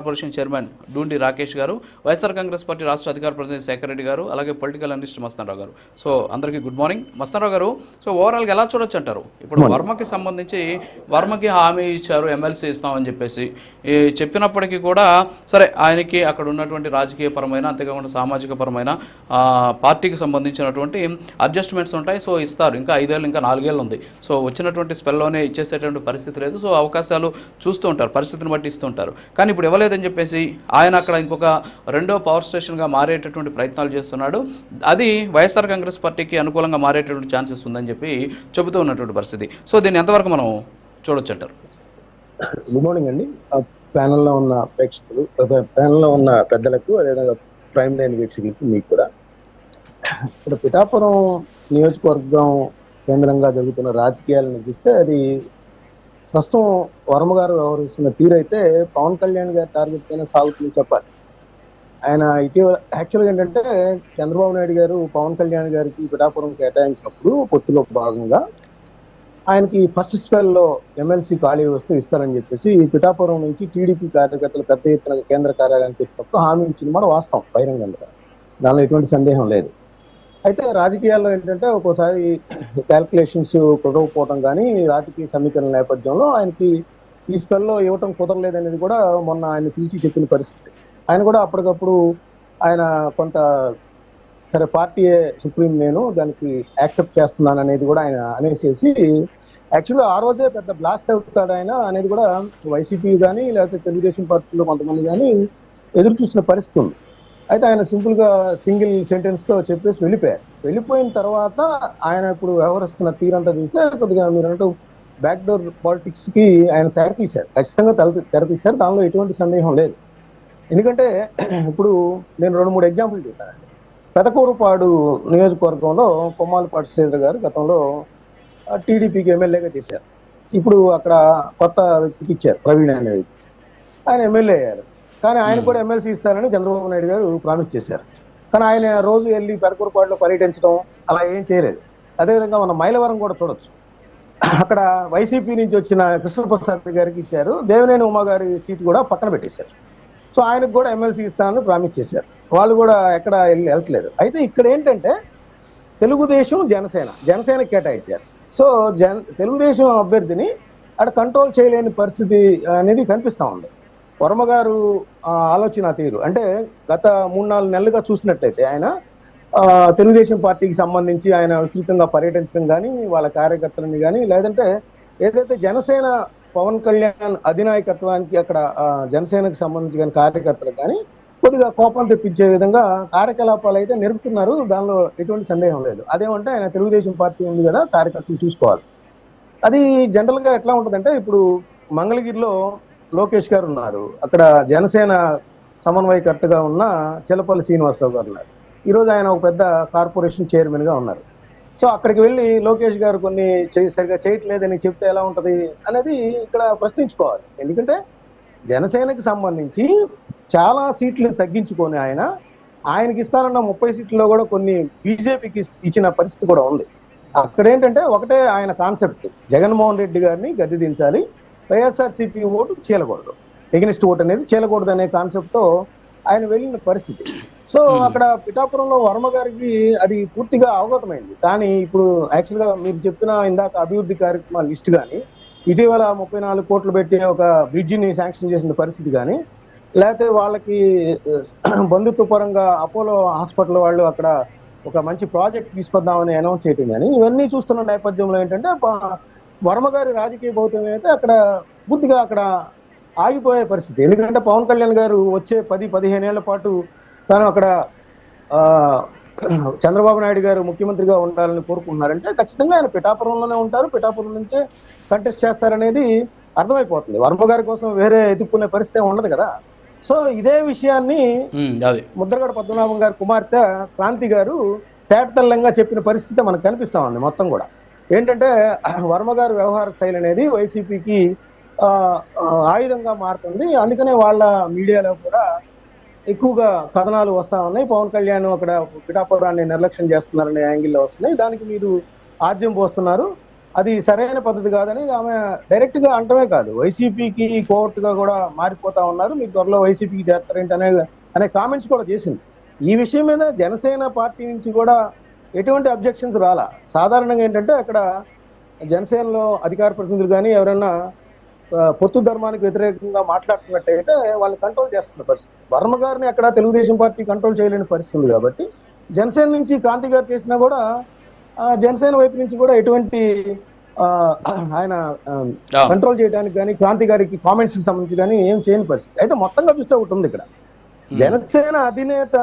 Corporation chairman Dhoondi Rakesh గారు YSR Congress party రాష్ట్ర అధికార ప్రతినిధి శేఖర్ రెడ్డి గారు అలాగే పొలిటికల్ అనలిస్ట్ మస్తానరావు గారు. సో అందరికీ గుడ్ మార్నింగ్. మస్తానరావు గారు సో ఓవరాల్గా ఎలా చూడొచ్చు అంటారు? ఇప్పుడు వర్మకి సంబంధించి వర్మకి హామీ ఇచ్చారు ఎమ్మెల్సీ ఇస్తామని చెప్పేసి. ఈ చెప్పినప్పటికీ కూడా సరే ఆయనకి అక్కడ ఉన్నటువంటి రాజకీయ పరమైన అంతేకాకుండా సామాజిక పరమైన పార్టీకి సంబంధించినటువంటి అడ్జస్ట్మెంట్స్ ఉంటాయి. సో ఇస్తారు. ఇంకా ఐదేళ్ళు ఇంకా నాలుగేళ్ళు ఉంది. సో వచ్చినటువంటి స్పెల్లోనే ఇచ్చేసేటువంటి పరిస్థితి లేదు. సో అవకాశాలు చూస్తూ ఉంటారు పరిస్థితిని బట్టి ఇస్తూ ఉంటారు. కానీ ఇప్పుడు లేదని చెప్పేసి ఆయన అక్కడ ఇంకొక రెండో పవర్ స్టేషన్గా మారేటటువంటి ప్రయత్నాలు చేస్తున్నాడు. అది వైఎస్ఆర్ కాంగ్రెస్ పార్టీకి అనుకూలంగా మారేటటువంటి ఛాన్సెస్ ఉందని చెప్పి చెబుతూ ఉన్నటువంటి పరిస్థితి. సో దీన్ని ఎంతవరకు మనం చూడొచ్చు అంటారు? గుడ్ మార్నింగ్ అండి. ప్యానల్లో ఉన్న ప్రేక్షకులు ప్యానల్లో ఉన్న పెద్దలకు అదేవిధంగా ప్రైమ్ లైన్ వీక్షకులకు మీకు కూడా. ఇప్పుడు పిఠాపురం నియోజకవర్గం కేంద్రంగా జరుగుతున్న రాజకీయాలను చూస్తే అది ప్రస్తుతం వర్మ గారు వ్యవహరిస్తున్న తీరు అయితే పవన్ కళ్యాణ్ గారి టార్గెట్ పైన సాగుతుందని చెప్పాలి. ఆయన ఇటీవల యాక్చువల్గా ఏంటంటే చంద్రబాబు నాయుడు గారు పవన్ కళ్యాణ్ గారికి పిఠాపురం కేటాయించినప్పుడు పొత్తులో భాగంగా ఆయనకి ఫస్ట్ స్పెల్లో ఎమ్మెల్సీ ఖాళీ వస్తే ఇస్తారని చెప్పేసి పిఠాపురం నుంచి టీడీపీ కార్యకర్తలు పెద్ద ఎత్తున కేంద్ర కార్యాలయానికి వచ్చినప్పుడు హామీ ఇచ్చిన మాట వాస్తవం బహిరంగంగా. దానిలో ఎటువంటి సందేహం లేదు. అయితే రాజకీయాల్లో ఏంటంటే ఒక్కోసారి క్యాల్కులేషన్స్ కుదరకపోవటం కానీ రాజకీయ సమీకరణ నేపథ్యంలో ఆయనకి ఈ స్పెల్లో ఇవ్వటం కుదరలేదనేది కూడా మొన్న ఆయన పిలిచి చెప్పిన పరిస్థితి. ఆయన కూడా అప్పటికప్పుడు ఆయన కొంత సరే పార్టీయే సుప్రీం నేను దానికి యాక్సెప్ట్ చేస్తున్నాను అనేది కూడా ఆయన అనేసేసి యాక్చువల్గా ఆ రోజే పెద్ద బ్లాస్ట్ అవుతాడు ఆయన అనేది కూడా వైసీపీ కానీ లేకపోతే తెలుగుదేశం పార్టీలో కొంతమంది కానీ ఎదురు చూసిన పరిస్థితి ఉంది. అయితే ఆయన సింపుల్గా సింగిల్ సెంటెన్స్తో చెప్పేసి వెళ్ళిపోయారు. వెళ్ళిపోయిన తర్వాత ఆయన ఇప్పుడు వ్యవహరిస్తున్న తీరంతా చూస్తే కొద్దిగా మీరు అన్నట్టు బ్యాక్ డోర్ పాలిటిక్స్కి ఆయన తెరతీశారు ఖచ్చితంగా తెర తెరతీశారు దానిలో ఎటువంటి సందేహం లేదు. ఎందుకంటే ఇప్పుడు నేను రెండు మూడు ఎగ్జాంపుల్ చెప్తానండి పెదకూరుపాడు నియోజకవర్గంలో కొమ్మాలపాటి శ్రీధర్ గారు గతంలో టీడీపీకి ఎమ్మెల్యేగా చేశారు. ఇప్పుడు అక్కడ కొత్త వ్యక్తికి ఇచ్చారు ప్రవీణ్ అనే వ్యక్తి. ఆయన ఎమ్మెల్యే అయ్యారు. కానీ ఆయన కూడా ఎమ్మెల్సీ ఇస్తారని చంద్రబాబు నాయుడు గారు ప్రామిస్ చేశారు. కానీ ఆయన రోజు వెళ్ళి పెదకూరుపాడులో పర్యటించడం అలా ఏం చేయలేదు. అదేవిధంగా మన మైలవరం కూడా చూడొచ్చు. అక్కడ వైసీపీ నుంచి వచ్చిన కృష్ణప్రసాద్ గారికి ఇచ్చారు. దేవినేని ఉమా గారి సీట్ కూడా పక్కన పెట్టేశారు. సో ఆయనకు కూడా ఎమ్మెల్సీ ఇస్తానని ప్రామిస్ చేశారు. వాళ్ళు కూడా ఎక్కడ వెళ్ళి వెళ్తలేదు అయితే ఇక్కడ ఏంటంటే తెలుగుదేశం జనసేన జనసేన కేటాయించారు. సో జన తెలుగుదేశం అభ్యర్థిని అక్కడ కంట్రోల్ చేయలేని పరిస్థితి అనేది కనిపిస్తా ఉంది. వర్మ గారు ఆలోచన తీరు. అంటే గత మూడు నాలుగు నెలలుగా చూసినట్టయితే ఆయన తెలుగుదేశం పార్టీకి సంబంధించి ఆయన విస్తృతంగా పర్యటించడం కానీ వాళ్ళ కార్యకర్తలని కానీ లేదంటే ఏదైతే జనసేన పవన్ కళ్యాణ్ అధినాయకత్వానికి అక్కడ జనసేనకు సంబంధించి కానీ కార్యకర్తలు కానీ కొద్దిగా కోపం తెప్పించే విధంగా కార్యకలాపాలు అయితే నిరుపుతున్నారు దానిలో ఎటువంటి సందేహం లేదు. అదేమంటే ఆయన తెలుగుదేశం పార్టీ ఉంది కదా కార్యకర్తలు చూసుకోవాలి. అది జనరల్గా ఎట్లా ఉంటుందంటే ఇప్పుడు మంగళగిరిలో లోకేష్ గారు ఉన్నారు. అక్కడ జనసేన సమన్వయకర్తగా ఉన్న చిలపల్లి శ్రీనివాసరావు గారు ఉన్నారు. ఈరోజు ఆయన ఒక పెద్ద కార్పొరేషన్ చైర్మన్గా ఉన్నారు. సో అక్కడికి వెళ్ళి లోకేష్ గారు కొన్ని సరిగా చేయట్లేదని చెప్తే ఎలా ఉంటుంది అనేది ఇక్కడ ప్రశ్నించుకోవాలి. ఎందుకంటే జనసేనకి సంబంధించి చాలా సీట్లు తగ్గించుకొని ఆయన ఆయనకి ఇస్తానన్న ముప్పై సీట్లలో కూడా కొన్ని బీజేపీకి ఇచ్చిన పరిస్థితి కూడా ఉంది. అక్కడ ఏంటంటే ఒకటే ఆయన కాన్సెప్ట్. జగన్మోహన్ రెడ్డి గారిని గద్దె దించాలి. వైఎస్ఆర్సీపీ ఓటు చీలకూడదు. ఎగనిస్ట్ ఓటు అనేది చీలకూడదు అనే కాన్సెప్ట్తో ఆయన వెళ్ళిన పరిస్థితి. సో అక్కడ పిఠాపురంలో వర్మ గారికి అది పూర్తిగా అవగతమైంది. కానీ ఇప్పుడు యాక్చువల్గా మీరు చెప్పిన ఇందాక అభివృద్ధి కార్యక్రమాల లిస్ట్ కానీ ఇటీవల ముప్పై నాలుగు కోట్లు పెట్టి ఒక బ్రిడ్జిని శాంక్షన్ చేసిన పరిస్థితి కానీ లేకపోతే వాళ్ళకి బంధుత్వ పరంగా అపోలో హాస్పిటల్ వాళ్ళు అక్కడ ఒక మంచి ప్రాజెక్ట్ తీసుకొద్దామని అనౌన్స్ చేయటం కానీ ఇవన్నీ చూస్తున్న నేపథ్యంలో ఏంటంటే వర్మ గారి రాజకీయ భౌతం అయితే అక్కడ పూర్తిగా అక్కడ ఆగిపోయే పరిస్థితి. ఎందుకంటే పవన్ కళ్యాణ్ గారు వచ్చే పది పదిహేను ఏళ్ళ పాటు తాను అక్కడ చంద్రబాబు నాయుడు గారు ముఖ్యమంత్రిగా ఉండాలని కోరుకుంటున్నారంటే ఖచ్చితంగా ఆయన పిఠాపురంలోనే ఉంటారు. పిఠాపురం నుంచే కంటెస్ట్ చేస్తారనేది అర్థమైపోతుంది. వర్మ గారి కోసం వేరే ఎదుర్కొనే పరిస్థితి ఉండదు కదా. సో ఇదే విషయాన్ని ముద్రగడ పద్మనాభం గారి కుమార్తె క్రాంతి గారు తేటతెల్లంగా చెప్పిన పరిస్థితి మనకు కనిపిస్తా ఉంది మొత్తం కూడా. ఏంటంటే వర్మ గారి వ్యవహార శైలి అనేది వైసీపీకి ఆయుధంగా మారుతుంది. అందుకనే వాళ్ళ మీడియాలో కూడా ఎక్కువగా కథనాలు వస్తా ఉన్నాయి. పవన్ కళ్యాణ్ అక్కడ పిఠాపురాన్ని నిర్లక్ష్యం చేస్తున్నారనే యాంగిల్లో వస్తున్నాయి. దానికి మీరు ఆద్యం పోస్తున్నారు. అది సరైన పద్ధతి కాదని ఆమె డైరెక్ట్గా అంటమే కాదు. వైసీపీకి కోర్టుగా కూడా మారిపోతా ఉన్నారు. మీ త్వరలో వైసీపీకి చేస్తారేంటి అనే అనే కామెంట్స్ కూడా చేసింది. ఈ విషయం మీద జనసేన పార్టీ నుంచి కూడా ఎటువంటి అబ్జెక్షన్స్ రాలా? సాధారణంగా ఏంటంటే అక్కడ జనసేనలో అధికార ప్రతినిధులు కానీ ఎవరైనా పొత్తు ధర్మానికి వ్యతిరేకంగా మాట్లాడుతున్నట్టయితే వాళ్ళని కంట్రోల్ చేస్తున్న పరిస్థితి. వర్మ గారిని అక్కడ తెలుగుదేశం పార్టీ కంట్రోల్ చేయలేని పరిస్థితి ఉంది కాబట్టి జనసేన నుంచి కాంతి గారు చేసినా కూడా జనసేన వైపు నుంచి కూడా ఎటువంటి ఆయన కంట్రోల్ చేయడానికి కానీ క్రాంతి గారికి కామెంట్స్కి సంబంధించి కానీ ఏం చేయని పరిస్థితి. అయితే మొత్తంగా చూస్తే ఒకటి ఉంది ఇక్కడ. జనసేన అధినేత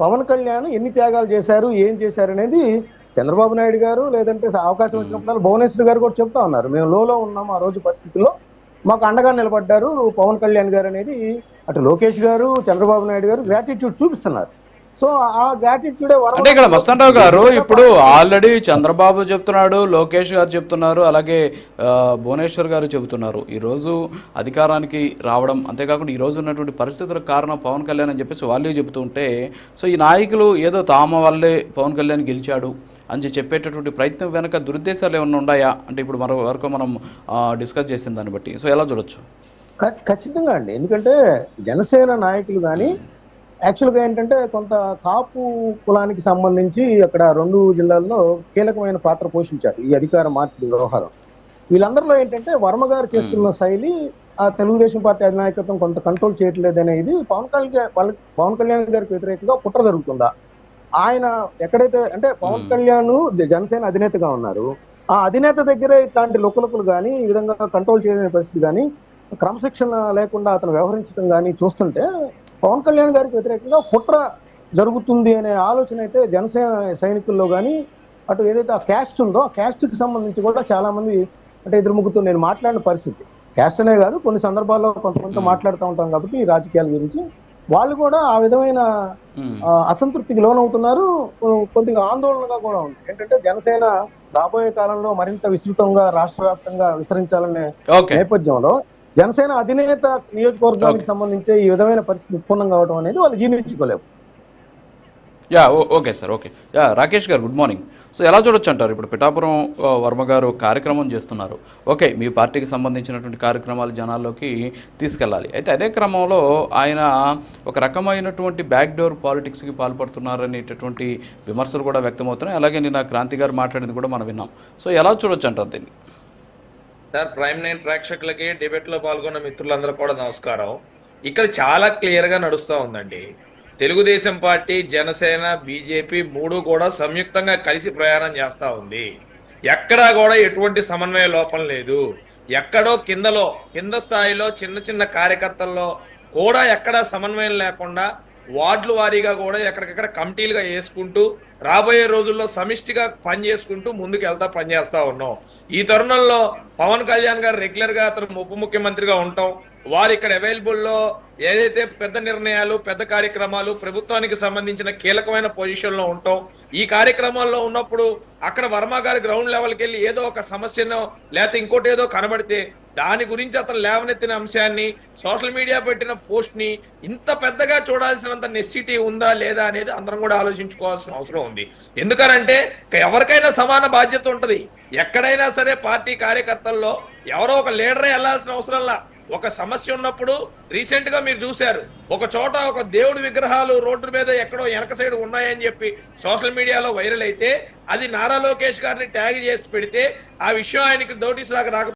పవన్ కళ్యాణ్ ఎన్ని త్యాగాలు చేశారు ఏం చేశారు అనేది చంద్రబాబు నాయుడు గారు లేదంటే అవకాశం వచ్చినప్పుడు భువనేశ్వర్ గారు కూడా చెప్తా ఉన్నారు. మేము లోలో ఉన్నాం ఆ రోజు పరిస్థితుల్లో. మాకు అండగా నిలబడ్డారు పవన్ కళ్యాణ్ గారు అనేది. అటు లోకేష్ గారు చంద్రబాబు నాయుడు గారు గ్రాటిట్యూడ్ చూపిస్తున్నారు. సో ఆ గ్రాటిట్యూడే అంటే ఇక్కడ మస్తానరావు గారు ఇప్పుడు ఆల్రెడీ చంద్రబాబు చెప్తున్నాడు లోకేష్ గారు చెప్తున్నారు అలాగే భువనేశ్వర్ గారు చెబుతున్నారు. ఈరోజు అధికారానికి రావడం అంతేకాకుండా ఈ రోజు ఉన్నటువంటి పరిస్థితులకు కారణం పవన్ కళ్యాణ్ అని చెప్పేసి వాళ్ళే చెబుతూ ఉంటే సో ఈ నాయకులు ఏదో తామ వల్లే పవన్ కళ్యాణ్ గెలిచాడు అని చెప్పి చెప్పేటటువంటి ప్రయత్నం వెనక దురుద్దేశాలు ఏమైనా ఉన్నాయా? అంటే ఇప్పుడు మరో వరకు మనం డిస్కస్ చేసిన దాన్ని బట్టి. సో ఎలా చూడొచ్చు? ఖచ్చితంగా అండి. ఎందుకంటే జనసేన నాయకులు కానీ యాక్చువల్గా ఏంటంటే కొంత కాపు కులానికి సంబంధించి అక్కడ రెండు జిల్లాల్లో కీలకమైన పాత్ర పోషించారు ఈ అధికార మార్పిడి వ్యవహారం. వీళ్ళందరిలో ఏంటంటే వర్మ గారు చేస్తున్న శైలి ఆ తెలుగుదేశం పార్టీ అధినాయకత్వం కొంత కంట్రోల్ చేయట్లేదు అనేది పవన్ కళ్యాణ్ వాళ్ళ- పవన్ కళ్యాణ్ గారికి వ్యతిరేకంగా కుట్ర జరుగుతుందా? ఆయన ఎక్కడైతే అంటే పవన్. కళ్యాణ్ జనసేన అధినేతగా ఉన్నారు. ఆ అధినేత దగ్గరే ఇట్లాంటి లుకలుకలు కానీ ఈ విధంగా కంట్రోల్ చేయలేని పరిస్థితి కానీ క్రమశిక్షణ లేకుండా అతను వ్యవహరించడం కానీ చూస్తుంటే పవన్ కళ్యాణ్ గారికి వ్యతిరేకంగా కుట్ర జరుగుతుంది అనే ఆలోచన అయితే జనసేన సైనికుల్లో కానీ అటు ఏదైతే ఆ క్యాస్ట్ ఉందో ఆ క్యాస్ట్కి సంబంధించి కూడా చాలా మంది అంటే ఇద్దరు నేను మాట్లాడిన పరిస్థితి. క్యాస్ట్ అనే కాదు కొన్ని సందర్భాల్లో కొంతమందితో Hmm. మాట్లాడుతూ ఉంటాం కాబట్టి ఈ రాజకీయాల గురించి. వాళ్ళు కూడా ఆ విధమైన. ఆ, అసంతృప్తికి లోనవుతున్నారు. కొద్దిగా ఆందోళనగా కూడా ఉంది. ఏంటంటే జనసేన రాబోయే కాలంలో మరింత విస్తృతంగా రాష్ట్ర వ్యాప్తంగా విస్తరించాలనే నేపథ్యంలో జనసేన అధినేత నియోజకవర్గానికి సంబంధించి ఈ విధమైన పరిస్థితి ఉత్పన్నం కావడం అనేది వాళ్ళు జీర్ణించుకోలేవు. Yeah okay sir okay. Yeah Rakesh గారు గుడ్ మార్నింగ్. సో ఎలా చూడొచ్చు అంటారు? ఇప్పుడు పిఠాపురం వర్మ గారు కార్యక్రమం చేస్తున్నారు. ఓకే మీ పార్టీకి సంబంధించినటువంటి కార్యక్రమాలు జనాల్లోకి తీసుకెళ్ళాలి. అయితే అదే క్రమంలో ఆయన ఒక రకమైనటువంటి బ్యాక్ డోర్ పాలిటిక్స్కి పాల్పడుతున్నారనేటటువంటి విమర్శలు కూడా వ్యక్తమవుతున్నాయి. అలాగే నిన్న క్రాంతి గారు మాట్లాడింది కూడా మనం విన్నాం. సో ఎలా చూడొచ్చు అంటారు దీన్ని? సార్ ప్రైమ్ నైన్ ప్రేక్షకులకి డిబేట్లో పాల్గొన్న మిత్రులందరూ కూడా నమస్కారం. ఇక్కడ చాలా క్లియర్గా నడుస్తూ ఉందండి. తెలుగుదేశం పార్టీ జనసేన బీజేపీ మూడు కూడా సంయుక్తంగా కలిసి ప్రయాణం చేస్తూ ఉంది. ఎక్కడా కూడా ఎటువంటి సమన్వయ లోపం లేదు. ఎక్కడో కిందలో కింద స్థాయిలో చిన్న చిన్న కార్యకర్తల్లో కూడా ఎక్కడా సమన్వయం లేకుండా వార్డుల వారీగా కూడా ఎక్కడికక్కడ కమిటీలుగా వేసుకుంటూ రాబోయే రోజుల్లో సమిష్టిగా పనిచేసుకుంటూ ముందుకు వెళ్తా పనిచేస్తా ఉన్నాం. ఈ తరుణంలో పవన్ కళ్యాణ్ గారు రెగ్యులర్గా అతను ఉప ముఖ్యమంత్రిగా ఉంటాం. వారు ఇక్కడ అవైలబుల్లో ఏదైతే పెద్ద నిర్ణయాలు పెద్ద కార్యక్రమాలు ప్రభుత్వానికి సంబంధించిన కీలకమైన పొజిషన్లో ఉంటాం. ఈ కార్యక్రమాల్లో ఉన్నప్పుడు అక్కడ వర్మ గారి గ్రౌండ్ లెవెల్కి వెళ్ళి ఏదో ఒక సమస్యనో లేకపోతే ఇంకోటి ఏదో కనబడితే దాని గురించి అతను లేవనెత్తిన అంశాన్ని సోషల్ మీడియా పెట్టిన పోస్ట్ని ఇంత పెద్దగా చూడాల్సినంత నెసిటీ ఉందా లేదా అనేది అందరం కూడా ఆలోచించుకోవాల్సిన అవసరం ఉంది. ఎందుకనంటే ఎవరికైనా సమాన బాధ్యత ఉంటుంది. ఎక్కడైనా సరే పార్టీ కార్యకర్తల్లో ఎవరో ఒక లీడరే వెళ్ళాల్సిన అవసరంలా ఒక సమస్య ఉన్నప్పుడు రీసెంట్గా మీరు చూశారు. ఒక చోట ఒక దేవుడి విగ్రహాలు రోడ్డు మీద ఎక్కడో వెనక సైడ్ ఉన్నాయని చెప్పి సోషల్ మీడియాలో వైరల్ అయితే అది నారా లోకేష్ గారిని ట్యాగ్ చేసి పెడితే ఆ విషయం ఆయనకి నోటీస్ దాకా రాక